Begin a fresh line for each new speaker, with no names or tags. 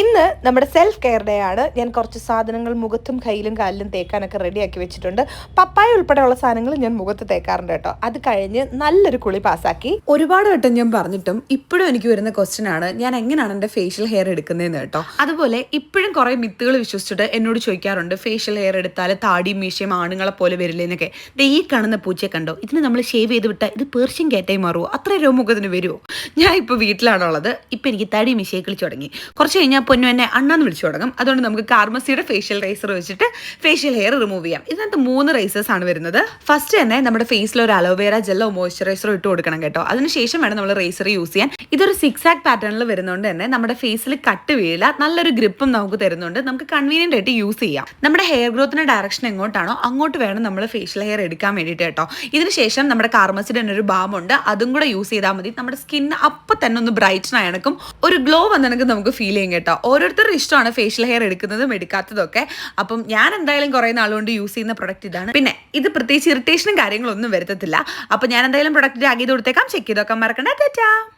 ഇന്ന് നമ്മുടെ self care day ആണ്. ഞാൻ കുറച്ച് സാധനങ്ങൾ മുഖത്തും കയ്യിലും കാലിലും തേക്കാനൊക്കെ റെഡിയാക്കി വെച്ചിട്ടുണ്ട്. പപ്പായ ഉൾപ്പെടെയുള്ള സാധനങ്ങൾ ഞാൻ മുഖത്ത് തേക്കാറുണ്ട് കേട്ടോ. അത് കഴിഞ്ഞ് നല്ലൊരു കുളി പാസ്സാക്കി
ഒരുപാട് വട്ടം ഞാൻ പറഞ്ഞിട്ടും ഇപ്പോഴും എനിക്ക് വരുന്ന ക്വസ്റ്റ്യൻ ആണ് ഞാൻ എങ്ങനെയാണ് എന്റെ ഫേഷ്യൽ ഹെയർ എടുക്കുന്നതെന്ന് കേട്ടോ. അതുപോലെ ഇപ്പോഴും കുറേ മിത്തുകൾ വിശ്വസിച്ചിട്ട് എന്നോട് ചോദിക്കാറുണ്ട് ഫേഷ്യൽ ഹെയർ എടുത്താൽ താടി മീശയും ആണുങ്ങളെ പോലെ വരില്ലേന്നൊക്കെ. ഈ കാണുന്ന പൂച്ചയെ കണ്ടോ? ഇതിന് നമ്മൾ ഷേവ് ചെയ്ത് വിട്ടാൽ ഇത് പേർഷ്യൻ കയറ്റായി മാറുമോ അത്ര രോമുഖത്തിന് വരുമോ ഞാൻ ഇപ്പോൾ വീട്ടിലാണുള്ളത്. ഇപ്പം എനിക്ക് തടി മീശയെ കളിച്ചു തുടങ്ങി. കുറച്ച് കഴിഞ്ഞാൽ പൊന്നു എന്നെ അണ്ണാന്ന് വിളിച്ചു തുടങ്ങും. അതുകൊണ്ട് നമുക്ക് കാർമസിയുടെ ഫേഷ്യൽ റൈസർ വെച്ചിട്ട് ഫേഷ്യൽ ഹെയർ റിമൂവ് ചെയ്യാം. ഇതിനകത്ത് മൂന്ന് റൈസേഴ്സ് ആണ് വരുന്നത്. ഫസ്റ്റ് തന്നെ നമ്മുടെ ഫേസിൽ ഒരു അലോവേര ജെല്ലോ മോയ്സ്ചറൈസറോ ഇട്ട് കൊടുക്കണം കേട്ടോ. അതിനുശേഷം വേണം നമ്മൾ റൈസർ യൂസ് ചെയ്യാൻ. ഇതൊരു സിക്സ് ആക്ട് പാറ്റേണിൽ വരുന്നതുകൊണ്ട് തന്നെ നമ്മുടെ ഫേസിൽ കട്ട് വീഴില്ല നല്ലൊരു ഗ്രിപ്പും നമുക്ക് തരുന്നുണ്ട് നമുക്ക് കൺവീനിയന്റ് ആയിട്ട് യൂസ് ചെയ്യാം. നമ്മുടെ ഹെയർ ഗ്രോത്തിന്റെ ഡയറക്ഷൻ എങ്ങോട്ടാണോ അങ്ങോട്ട് വേണം നമ്മൾ ഫേഷ്യൽ ഹെയർ എടുക്കാൻ വേണ്ടിയിട്ട് കേട്ടോ. ഇതിനുശേഷം നമ്മുടെ കാർമസിന്റെ തന്നെ ഒരു ബാം ഉണ്ട്. അതും കൂടെ യൂസ് ചെയ്താൽ മതി. നമ്മുടെ സ്കിൻ അപ്പൊ തന്നെ ഒന്ന് ബ്രൈറ്റൻ ആയണക്കും ഒരു ഗ്ലോ വന്നെങ്കിൽ നമുക്ക് ഫീൽ ചെയ്യും കേട്ടോ. ഓരോരുത്തരുടെ ഇഷ്ടമാണ് ഫേഷ്യൽ ഹെയർ എടുക്കുന്നതും എടുക്കാത്തതും ഒക്കെ അപ്പം ഞാൻ എന്തായാലും കുറേ നാളുകൊണ്ട് യൂസ് ചെയ്യുന്ന പ്രൊഡക്റ്റ് ഇതാണ്. പിന്നെ ഇത് പ്രത്യേകിച്ച് ഇറിറ്റേഷനും കാര്യങ്ങളൊന്നും വരുത്തത്തില്ല. അപ്പം ഞാൻ എന്തായാലും പ്രൊഡക്റ്റ് ടാഗ് ചെയ്ത് കൊടുത്തേക്കാം. ചെക്ക് ചെയ്തൊക്കെ മറക്കണ്ട. ടാറ്റാ